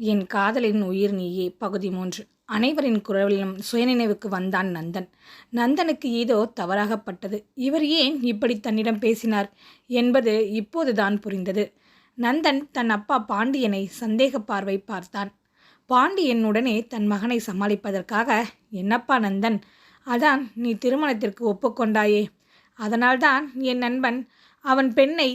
என் காதலின் உயிர் நீயே பகுதி மூன்று. அனைவரின் குரலிலும் சுயநினைவுக்கு வந்தான் நந்தன். நந்தனுக்கு ஏதோ தவறாகப்பட்டது. இவர் ஏன் இப்படி தன்னிடம் பேசினார் என்பது இப்போதுதான் புரிந்தது. நந்தன் தன் அப்பா பாண்டியனை சந்தேக பார்வை பார்த்தான். பாண்டியன் உடனே தன் மகனை சமாளிப்பதற்காக என்னப்பா நந்தன் அதான் நீ திருமணத்திற்கு ஒப்புக்கொண்டாயே. அதனால்தான் என் நண்பன் அவன் பெண்ணை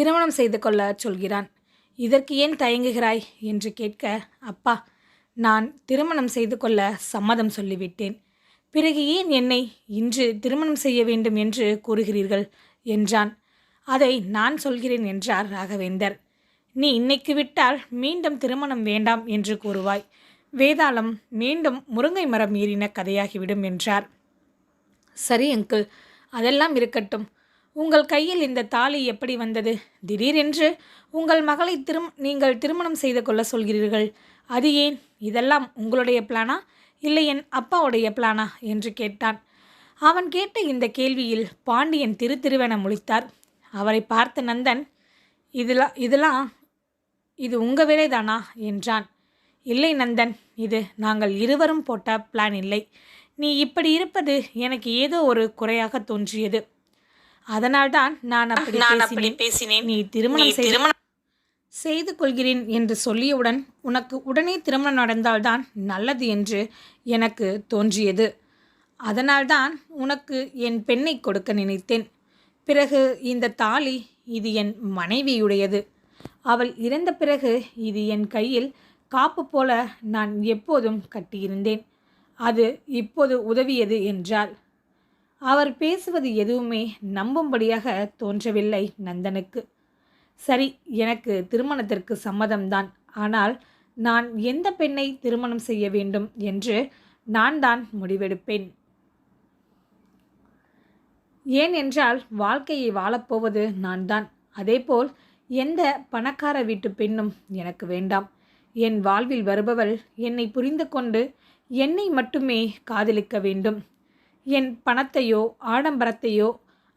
திருமணம் செய்து கொள்ள சொல்கிறான். இதற்கு ஏன் தயங்குகிறாய்? என்று கேட்க அப்பா நான் திருமணம் செய்து கொள்ள சம்மதம் சொல்லிவிட்டேன். பிறகு ஏன் என்னை இன்று திருமணம் செய்ய வேண்டும் என்று கூறுகிறீர்கள்? என்றான். அதை நான் சொல்கிறேன் என்றார் ராகவேந்தர். நீ இன்னைக்கு விட்டால் மீண்டும் திருமணம் வேண்டாம் என்று கூறுவாய். வேதாளம் மீண்டும் முருங்கை மரம் ஏறின கதையாகிவிடும் என்றார். சரி அங்கிள் அதெல்லாம் இருக்கட்டும். உங்கள் கையில் இந்த தாலி எப்படி வந்தது? திடீரென்று உங்கள் மகளை திரும் நீங்கள் திருமணம் செய்து கொள்ள சொல்கிறீர்கள். அது ஏன்? இதெல்லாம் உங்களுடைய பிளானா? இல்லை என் அப்பாவுடைய பிளானா? என்று கேட்டான். அவன் கேட்ட இந்த கேள்வியில் பாண்டியன் திரு திருவென முழித்தார். அவரை பார்த்த நந்தன் இதெல்லாம் இதெல்லாம் இது உங்கள் வேலைதானா? என்றான். இல்லை நந்தன் இது நாங்கள் இருவரும் போட்ட பிளான் இல்லை. நீ இப்படி இருப்பது எனக்கு ஏதோ ஒரு குறையாக தோன்றியது. அதனால்தான் நான் அப்படி நான் அப்படி பேசினேன். நீ திருமணம் திருமணம் செய்து கொள்கிறேன் என்று சொல்லியவுடன் உனக்கு உடனே திருமணம் நடந்தால்தான் நல்லது என்று எனக்கு தோன்றியது. அதனால்தான் உனக்கு என் பெண்ணை கொடுக்க நினைத்தேன். பிறகு இந்த தாலி இது என் மனைவியுடையது. அவள் இறந்த பிறகு இது என் கையில் காப்பு போல நான் எப்போதும் கட்டியிருந்தேன். அது இப்போது உதவியது என்றாள். அவர் பேசுவது எதுவுமே நம்பும்படியாக தோன்றவில்லை நந்தனுக்கு. சரி எனக்கு திருமணத்திற்கு சம்மதம்தான். ஆனால் நான் எந்த பெண்ணை திருமணம் செய்ய வேண்டும் என்று நான் தான் முடிவெடுப்பேன். ஏன் என்றால் வாழ்க்கையை வாழப்போவது நான் தான் அதேபோல் எந்த பணக்கார வீட்டு பெண்ணும் எனக்கு வேண்டாம். என் வாழ்வில் வருபவள் என்னை புரிந்து கொண்டு என்னை மட்டுமே காதலிக்க வேண்டும். என் பணத்தையோ ஆடம்பரத்தையோ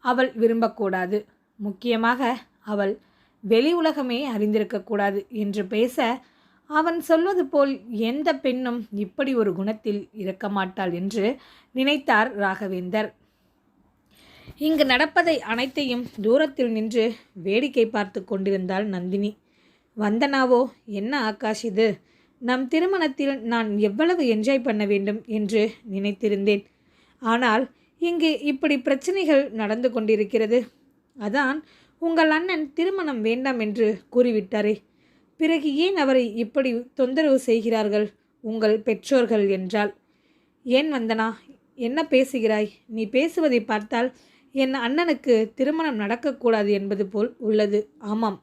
அவள் விரும்பக்கூடாது. முக்கியமாக அவள் வெளி உலகமே அறிந்திருக்கக்கூடாது என்று பேச அவன் சொல்வது போல் எந்த பெண்ணும் இப்படி ஒரு குணத்தில் இருக்க மாட்டாள் என்று நினைத்தார் ராகவேந்தர். இங்கு நடப்பதை அனைத்தையும் தூரத்தில் நின்று வேடிக்கை பார்த்து கொண்டிருந்தாள் நந்தினி. வந்தனாவோ என்ன ஆகாஷ் இது? நம் திருமணத்தில் நான் எவ்வளவு என்ஜாய் பண்ண வேண்டும்? என்று நினைத்திருந்தேன். ஆனால் இங்கு இப்படி பிரச்சனைகள் நடந்து கொண்டிருக்கிறது. அதான் உங்கள் அண்ணன் திருமணம் வேண்டாம் என்று கூறிவிட்டாரே. பிறகு ஏன் அவரை இப்படி தொந்தரவு செய்கிறார்கள் உங்கள் பெற்றோர்கள் என்றால் ஏன் வந்தனா என்ன பேசுகிறாய்? நீ பேசுவதை பார்த்தால் என் அண்ணனுக்கு திருமணம் நடக்கக்கூடாது என்பது போல் உள்ளது. ஆமாம்.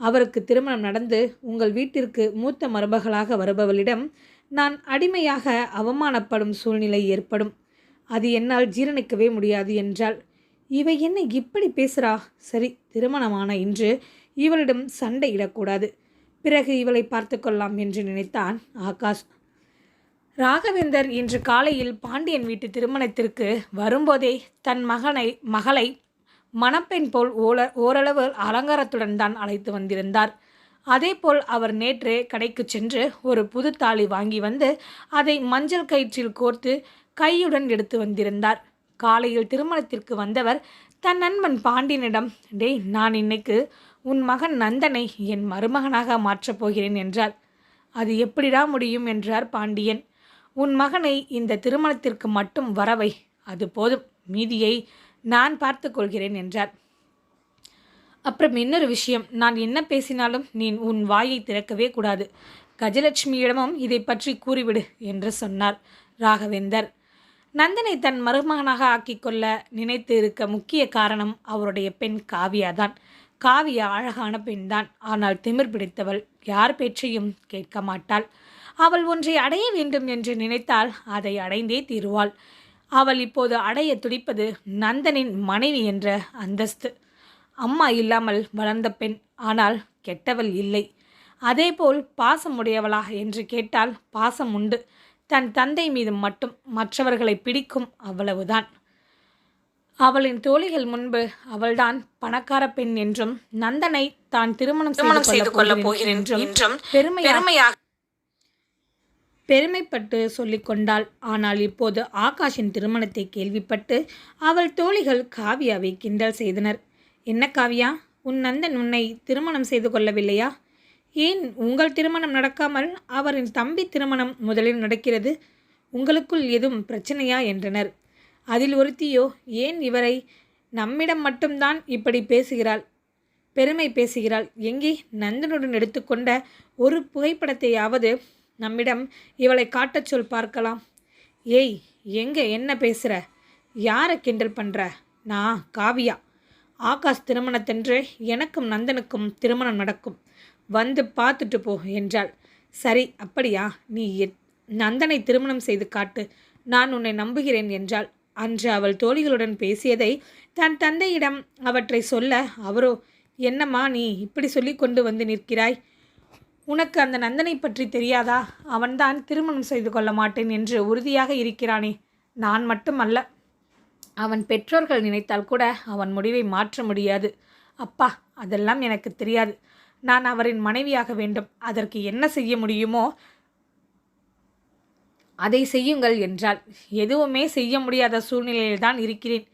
அவருக்கு திருமணம் நடந்து உங்கள் வீட்டிற்கு மூத்த மருமகளாக வருபவளிடம் நான் அடிமையாக அவமானப்படும் சூழ்நிலை ஏற்படும். அது என்னால் ஜீரணிக்கவே முடியாது என்றாள். இவை என்ன இப்படி பேசுகிறா சரி திருமணமான இன்று இவளிடம் சண்டையிடக்கூடாது பிறகு இவளை பார்த்து கொள்ளலாம் என்று நினைத்தான் ஆகாஷ். ராகவேந்தர் இன்று காலையில் பாண்டியன் வீட்டு திருமணத்திற்கு வரும்போதே தன் மகனை மகளை மணப்பெண் போல் ஓல ஓரளவு அலங்காரத்துடன் தான் அழைத்து வந்திருந்தார். அதேபோல் அவர் நேற்றே கடைக்கு சென்று ஒரு புது தாலி வாங்கி வந்து அதை மஞ்சள் கயிற்றில் கோர்த்து கையுடன் எடுத்து வந்திருந்தார். காலையில் திருமணத்திற்கு வந்தவர் தன் நண்பன் பாண்டியனிடம் டேய் நான் இன்னைக்கு உன் மகன் நந்தனை என் மருமகனாக மாற்றப் போகிறேன் என்றார். அது எப்படிடா முடியும்? என்றார் பாண்டியன். உன் மகனை இந்த திருமணத்திற்கு மட்டும் வரவை. அது போதும். மீதியை நான் பார்த்து கொள்கிறேன் என்றார். அப்புறம் இன்னொரு விஷயம். நான் என்ன பேசினாலும் நீ உன் வாயை திறக்கவே கூடாது. கஜலட்சுமியிடமும் இதை பற்றி கூறிவிடு என்று சொன்னார் ராகவேந்தர். நந்தனை தன் மருமகனாக ஆக்கிக்கொள்ள நினைத்து இருக்க முக்கிய காரணம் அவருடைய பெண் காவியாதான். காவியா அழகான பெண்தான். ஆனால் திமிர் பிடித்தவள் யார் பேச்சையும் கேட்க மாட்டாள். அவள் ஒன்றை அடைய வேண்டும் என்று நினைத்தால் அதை அடைந்தே தீருவாள். அவள் இப்போது அடைய துடிப்பது நந்தனின் மனைவி என்ற அந்தஸ்து. அம்மா இல்லாமல் வளர்ந்த பெண் ஆனால் கெட்டவள் இல்லை. அதேபோல் பாசம் உடையவளா என்று கேட்டால் பாசம் உண்டு. தன் தந்தை மீது மட்டும் மற்றவர்களை பிடிக்கும் அவ்வளவுதான். அவளின் தோழிகள் முன்பு அவள்தான் பணக்கார பெண் என்றும் நந்தனை தான் திருமணம் திருமணம் செய்து கொள்ளப் போகிறேன் என்றும் பெருமையாக பெருமைப்பட்டு சொல்லிக் கொண்டாள். ஆனால் இப்போது ஆகாஷின் திருமணத்தை கேள்விப்பட்டு அவள் தோழிகள் காவியாவை கிண்டல் செய்தனர். என்ன காவியா? உன் நந்தன் உன்னை திருமணம் செய்து கொள்ளவில்லையா? ஏன் உங்கள் திருமணம் நடக்காமல் அவரின் தம்பி திருமணம் முதலில் நடக்கிறது? உங்களுக்குள் எதுவும் பிரச்சனையா? என்றனர். அதில் ஒருத்தியோ ஏன் இவரை நம்மிடம் மட்டும்தான் இப்படி பேசுகிறாள்? பெருமை பேசுகிறாள். எங்கே? நந்தனுடன் எடுத்துக்கொண்ட ஒரு புகைப்படத்தையாவது நம்மிடம் இவளை காட்டச் சொல் பார்க்கலாம். ஏய் எங்கே என்ன பேசுகிற யாரை கிண்டல் பண்ணுற நான் காவியா. ஆகாஷ் திருமணத்தன்று எனக்கும் நந்தனுக்கும் திருமணம் நடக்கும். வந்து பார்த்துட்டு போ என்றாள். சரி அப்படியா நீ எத்- நந்தனை திருமணம் செய்து காட்டு. நான் உன்னை நம்புகிறேன் என்றாள். அன்று அவள் தோழிகளுடன் பேசியதை தன் தந்தையிடம் அவற்றை சொல்ல அவரோ என்னம்மா நீ இப்படி சொல்லி கொண்டு வந்து நிற்கிறாய்? உனக்கு அந்த நந்தனை பற்றி தெரியாதா? அவன்தான் திருமணம் செய்து கொள்ள மாட்டேன் என்று உறுதியாக இருக்கிறானே. நான் மட்டும் அல்ல அவன் பெற்றோர்கள் நினைத்தால் கூட அவன் முடிவை மாற்ற முடியாது. அப்பா அதெல்லாம் எனக்கு தெரியாது. நான் அவரின் மனைவியாக வேண்டும். அதற்கு என்ன செய்ய முடியுமோ? அதை செய்யுங்கள் என்றால் எதுவுமே செய்ய முடியாத சூழ்நிலையில் தான் இருக்கிறேன்.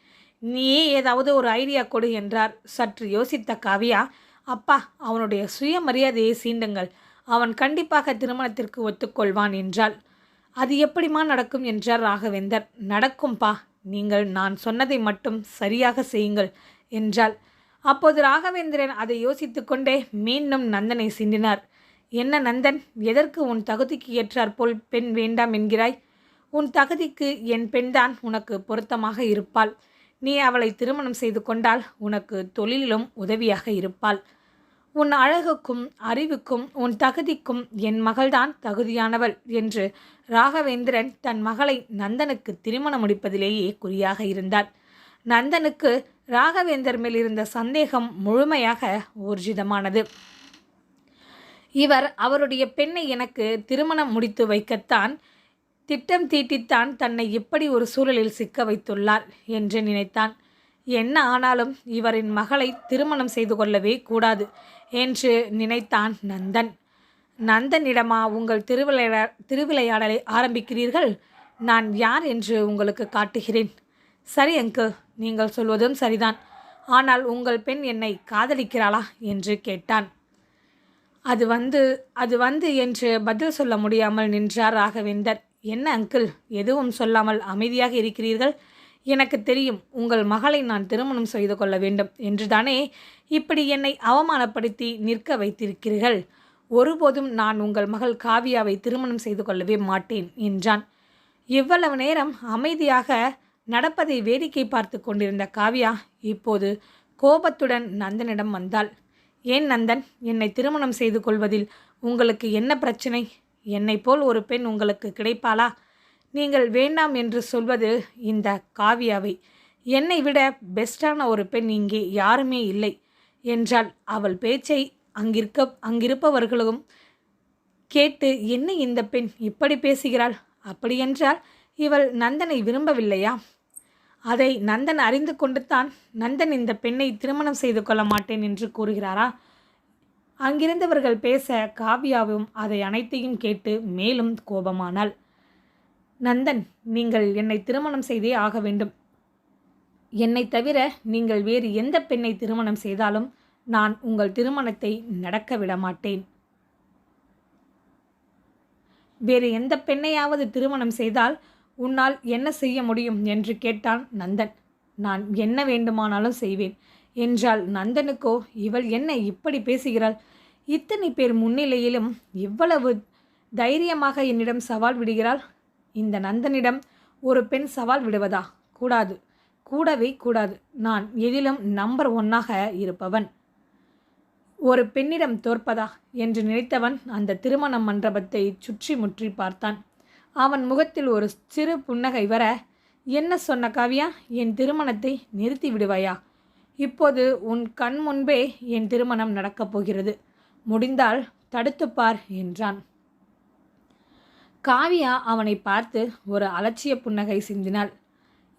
நீயே ஏதாவது ஒரு ஐடியா கொடு என்றார். சற்று யோசித்த காவியா அப்பா அவனுடைய சுயமரியாதையை சீண்டுங்கள். அவன் கண்டிப்பாக திருமணத்திற்கு ஒத்துக்கொள்வான் என்றாள். அது எப்படிமா நடக்கும்? என்றார் ராகவேந்தர். நடக்கும்பா நீங்கள் நான் சொன்னதை மட்டும் சரியாக செய்யுங்கள் என்றாள். அப்போது ராகவேந்திரன் அதை யோசித்துக்கொண்டே மீண்டும் நந்தனை சிண்டினார் என்ன நந்தன் எதற்கு உன் தகுதிக்கு ஏற்றாற்போல் பெண் வேண்டாம் என்கிறாய்? உன் தகுதிக்கு என் பெண்தான் உனக்கு பொருத்தமாக இருப்பாள். நீ அவளை திருமணம் செய்து கொண்டால் உனக்கு தொழிலிலும் உதவியாக இருப்பாள். உன் அழகுக்கும் அறிவுக்கும் உன் தகுதிக்கும் என் மகள்தான் தகுதியானவள் என்று ராகவேந்திரன் தன் மகளை நந்தனுக்கு திருமணம் முடிப்பதிலேயே குறியாக இருந்தார். நந்தனுக்கு ராகவேந்தர் மேல் இருந்த சந்தேகம் முழுமையாக ஊர்ஜிதமானது. இவர் அவருடைய பெண்ணை எனக்கு திருமணம் முடித்து வைக்கத்தான் திட்டம் தீட்டித்தான் தன்னை இப்படி ஒரு சூழலில் சிக்க வைத்துள்ளார் என்று நினைத்தான். என்ன ஆனாலும் இவரின் மகளை திருமணம் செய்து கொள்ளவே கூடாது என்று நினைத்தான் நந்தன். நந்தனிடமா உங்கள் திருவிளையாட திருவிளையாடலை ஆரம்பிக்கிறீர்கள்? நான் யார் என்று உங்களுக்கு காட்டுகிறேன். சரி அங்கு நீங்கள் சொல்வதும் சரிதான். ஆனால் உங்கள் பெண் என்னை காதலிக்கிறாளா? என்று கேட்டான். அது வந்து அது வந்து என்று பதில் சொல்ல முடியாமல் நின்றார் ராகவேந்தர். என்ன அங்கிள் எதுவும் சொல்லாமல் அமைதியாக இருக்கிறீர்கள்? எனக்கு தெரியும் உங்கள் மகளை நான் திருமணம் செய்து கொள்ள வேண்டும் என்றுதானே இப்படி என்னை அவமானப்படுத்தி நிற்க வைத்திருக்கிறீர்கள். ஒருபோதும் நான் உங்கள் மகள் காவியாவை திருமணம் செய்து கொள்ளவே மாட்டேன் என்றான். இவ்வளவு நேரம் அமைதியாக நடப்பதை வேடிக்கை பார்த்து கொண்டிருந்த காவியா இப்போது கோபத்துடன் நந்தனிடம் வந்தாள். ஏன் நந்தன் என்னை திருமணம் செய்து கொள்வதில் உங்களுக்கு என்ன பிரச்சனை? என்னை போல் ஒரு பெண் உங்களுக்கு கிடைப்பாளா? நீங்கள் வேண்டாம் என்று சொல்வது இந்த காவியாவை. என்னை விட பெஸ்டான ஒரு பெண் இங்கே யாருமே இல்லை என்றால் அவள் பேச்சை அங்கிருக்க அங்கிருப்பவர்களும் கேட்டு என்ன இந்த பெண் இப்படி பேசுகிறாள்? அப்படியென்றால் இவள் நந்தனை விரும்பவில்லையா? அதை நந்தன் அறிந்து கொண்டு தான் நந்தன் இந்த பெண்ணை திருமணம் செய்து கொள்ள மாட்டேன் என்று கூறுகிறாரா? அங்கிருந்தவர்கள் பேச காவியாவும் அதை அனைத்தையும் கேட்டு மேலும் கோபமானாள். நந்தன் நீங்கள் என்னை திருமணம் செய்தே ஆக வேண்டும். என்னை தவிர நீங்கள் வேறு எந்த பெண்ணை திருமணம் செய்தாலும் நான் உங்கள் திருமணத்தை நடக்க விட மாட்டேன். வேறு எந்த பெண்ணையாவது திருமணம் செய்தால் உன்னால் என்ன செய்ய முடியும் என்று கேட்டான் நந்தன். நான் என்ன வேண்டுமானாலும் செய்வேன். என்றால் நந்தனுக்கோ இவள் என்ன இப்படி பேசுகிறாள்? இத்தனை பேர் முன்னிலையிலும் இவ்வளவு தைரியமாக என்னிடம் சவால் விடுகிறாள்? இந்த நந்தனிடம் ஒரு பெண் சவால் விடுவதா? கூடாது. கூடவே கூடாது. நான் எதிலும் நம்பர் ஒன்னாக இருப்பவன். ஒரு பெண்ணிடம் தோற்பதா? என்று நினைத்தவன் அந்த திருமண மண்டபத்தை சுற்றி முற்றி பார்த்தான். அவன் முகத்தில் ஒரு சிறு புன்னகை வர என்ன சொன்ன காவியா? என் திருமணத்தை நிறுத்தி விடுவாயா? இப்போது உன் கண் முன்பே என் திருமணம் நடக்கப் போகிறது. முடிந்தால் தடுத்துப்பார் என்றான். காவியா அவனை பார்த்து ஒரு அலட்சிய புன்னகை சிந்தினாள்.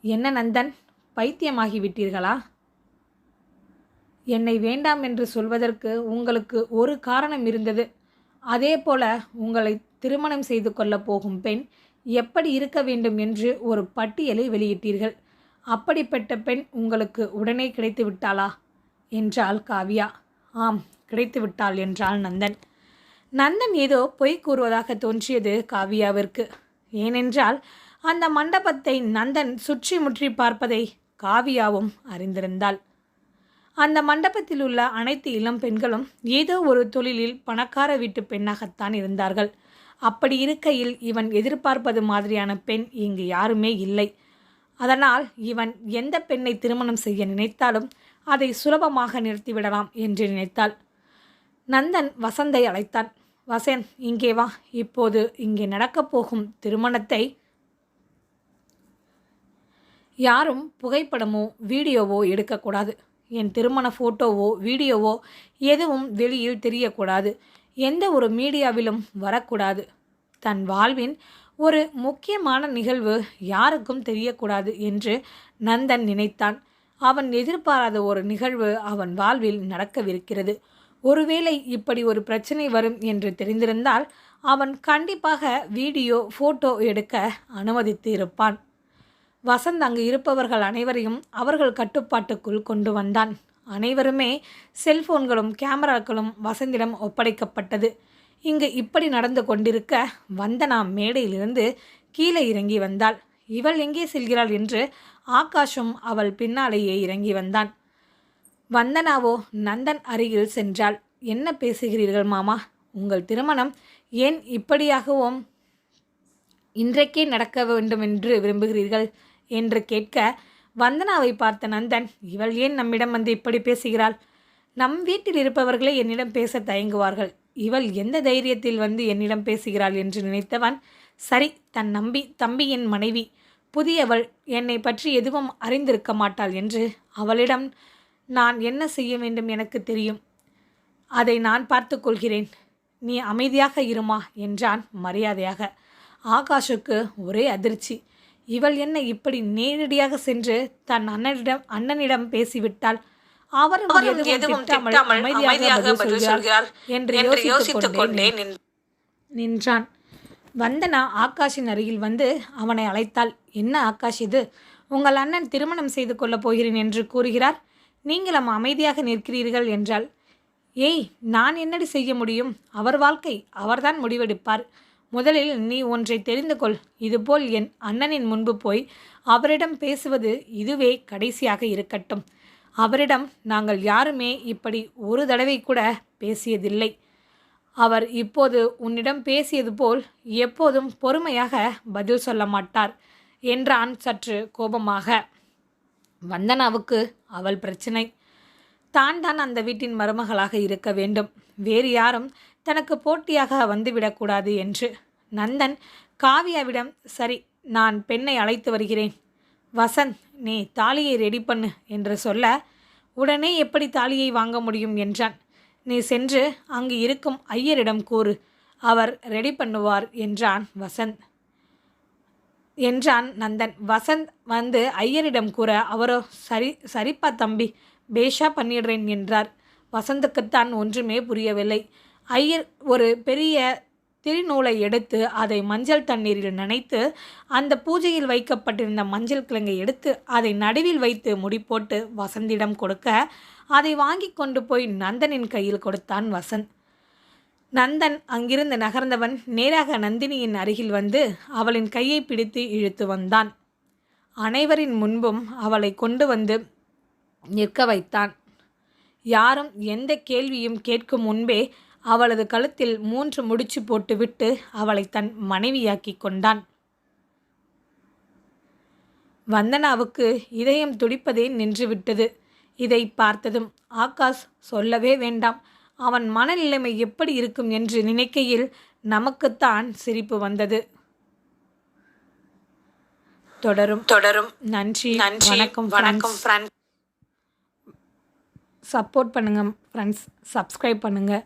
என்ன நந்தன் பைத்தியமாகிவிட்டீர்களா என்னை வேண்டாம் என்று சொல்வதற்கு உங்களுக்கு ஒரு காரணம் இருந்தது. அதே போல உங்களை திருமணம் செய்து கொள்ளப் போகும் பெண் எப்படி இருக்க வேண்டும் என்று ஒரு பட்டியலை வெளியிட்டீர்கள். அப்படிப்பட்ட பெண் உங்களுக்கு உடனே கிடைத்து விட்டாளா? என்றாள் காவ்யா. ஆம் கிடைத்து விட்டாள் என்றாள் நந்தன். நந்தன் ஏதோ பொய் கூறுவதாக தோன்றியது காவியாவிற்கு. ஏனென்றால் அந்த மண்டபத்தை நந்தன் சுற்றி முற்றி பார்ப்பதை காவியாவும் அறிந்திருந்தாள். அந்த மண்டபத்தில் உள்ள அனைத்து இளம் பெண்களும் ஏதோ ஒரு தொழிலில் பணக்கார வீட்டு பெண்ணாகத்தான் இருந்தார்கள். அப்படி இருக்கையில் இவன் எதிர்பார்ப்பது மாதிரியான பெண் இங்கு யாருமே இல்லை. அதனால் இவன் எந்த பெண்ணை திருமணம் செய்ய நினைத்தாலும் அதை சுலபமாக நிறுத்திவிடலாம் என்று நினைத்தாள். நந்தன் வசந்தை அழைத்தான். வசந்த் இங்கே வா. இப்போது இங்கே நடக்கப் போகும் திருமணத்தை யாரும் புகைப்படமோ வீடியோவோ எடுக்கக்கூடாது. என் திருமண ஃபோட்டோவோ வீடியோவோ எதுவும் வெளியில் தெரியக்கூடாது. எந்த ஒரு மீடியாவிலும் வரக்கூடாது. தன் வாழ்வின் ஒரு முக்கியமான நிகழ்வு யாருக்கும் தெரியக்கூடாது என்று நந்தன் நினைத்தான். அவன் எதிர்பாராத ஒரு நிகழ்வு அவன் வாழ்வில் நடக்கவிருக்கிறது. ஒருவேளை இப்படி ஒரு பிரச்சனை வரும் என்று தெரிந்திருந்தால் அவன் கண்டிப்பாக வீடியோ ஃபோட்டோ எடுக்க அனுமதித்து இருப்பான் வசந்த் அங்கு இருப்பவர்கள் அனைவரையும் அவர்கள் கட்டுப்பாட்டுக்குள் கொண்டு வந்தான். அனைவருமே செல்போன்களும் கேமராக்களும் வசந்திடம் ஒப்படைக்கப்பட்டது. இங்கு இப்படி நடந்து கொண்டிருக்க வந்தனா மேடையிலிருந்து கீழே இறங்கி வந்தாள். இவள் எங்கே செல்கிறாள் என்று ஆகாஷும் அவள் பின்னாலேயே இறங்கி வந்தான். வந்தனாவோ நந்தன் அருகில் சென்றாள். என்ன பேசுகிறீர்கள் மாமா? உங்கள் திருமணம் ஏன் இப்படியாகவும் இன்றைக்கே நடக்க வேண்டும் என்று விரும்புகிறீர்கள்? என்று கேட்க வந்தனாவை பார்த்த நந்தன் இவள் ஏன் நம்மிடம் வந்து இப்படி பேசுகிறாள்? நம் வீட்டில் இருப்பவர்களே என்னிடம் பேச தயங்குவார்கள். இவள் எந்த தைரியத்தில் வந்து என்னிடம் பேசுகிறாள்? என்று நினைத்தவன் சரி தன் நம்பி தம்பியின் மனைவி புதியவள் என்னை பற்றி எதுவும் அறிந்திருக்க மாட்டாள் என்று அவளிடம் நான் என்ன செய்ய வேண்டும் எனக்கு தெரியும். அதை நான் பார்த்துக்கொள்கிறேன் நீ அமைதியாக இருமா? என்றான் மரியாதையாக. ஆகாஷுக்கு ஒரே அதிர்ச்சி. இவள் என்ன இப்படி நேரடியாக சென்று தன் அண்ணனிடம் அண்ணனிடம் பேசிவிட்டாள். அவரும் எதுவும் திட்டாமல் அமைதியாக பதில் சொல்கிறார் என்று யோசித்துக் கொண்டே நின்றான். வந்தனா ஆகாஷின் அருகில் வந்து அவனை அழைத்தாள். என்ன ஆகாஷ் இது? உங்கள் அண்ணன் திருமணம் செய்து கொள்ளப் போகிறேன் என்று கூறுகிறார். நீங்களும் அமைதியாக நிற்கிறீர்கள் என்றாள். ஏய் நான் என்னடி செய்ய முடியும்? அவர் வாழ்க்கை அவர்தான் முடிவெடுப்பார். முதலில் நீ ஒன்றை தெரிந்து கொள் இதுபோல் என் அண்ணனின் முன்பு போய் அவரிடம் பேசுவது இதுவே கடைசியாக இருக்கட்டும். அவரிடம் நாங்கள் யாருமே இப்படி ஒரு தடவை கூட பேசியதில்லை. அவர் இப்போது உன்னிடம் பேசியது போல் எப்போதும் பொறுமையாக பதில் சொல்ல மாட்டார் என்றான் சற்று கோபமாக. வந்தனாவுக்கு அவள் பிரச்சனை. தான் தான் அந்த வீட்டின் மருமகளாக இருக்க வேண்டும். வேறு யாரும் தனக்கு போட்டியாக வந்துவிடக்கூடாது என்று. நந்தன் காவியாவிடம் சரி நான் பெண்ணை அழைத்து வருகிறேன். வசந்த் நீ தாலியை ரெடி பண்ணு என்று சொல்ல உடனே எப்படி தாலியை வாங்க முடியும்? என்றான். நீ சென்று அங்கு இருக்கும் ஐயரிடம் கூறு. அவர் ரெடி பண்ணுவார் என்றான் வசந்த். என்றான் நந்தன். வசந்த் வந்து ஐயரிடம் கூற அவரோ சரி சரிப்பா தம்பி பேஷா பண்ணிடுறேன் என்றார். வசந்துக்குத்தான் ஒன்றுமே புரியவில்லை. ஐயர் ஒரு பெரிய திருநூலை எடுத்து அதை மஞ்சள் தண்ணீரில் நனைத்து அந்த பூஜையில் வைக்கப்பட்டிருந்த மஞ்சள் கிழங்கை எடுத்து அதை நடுவில் வைத்து முடி போட்டு வசந்திடம் கொடுக்க அதை வாங்கி கொண்டு போய் நந்தனின் கையில் கொடுத்தான் வசந்த் நந்தன் அங்கிருந்து நகர்ந்தவன் நேராக நந்தினியின் அருகில் வந்து அவளின் கையை பிடித்து இழுத்து வந்தான். அனைவரின் முன்பும் அவளை கொண்டு வந்து நிற்க வைத்தான். யாரும் எந்த கேள்வியும் கேட்கும் முன்பே அவளது கழுத்தில் மூன்று முடிச்சு போட்டுவிட்டு அவளை தன் மனைவியாக்கி கொண்டான். வந்தனாவுக்கு இதயம் துடிப்பதே நின்றுவிட்டது. இதை பார்த்ததும் ஆகாஷ் சொல்லவே வேண்டாம். அவன் மனநிலைமை எப்படி இருக்கும் என்று நினைக்கையில் நமக்குத்தான் சிரிப்பு வந்தது. தொடரும். தொடரும். நன்றி. நன்றி. வணக்கம் வணக்கம் ஃப்ரெண்ட் சப்போர்ட் பண்ணுங்கள் ஃப்ரெண்ட்ஸ் சப்ஸ்கிரைப் பண்ணுங்கள்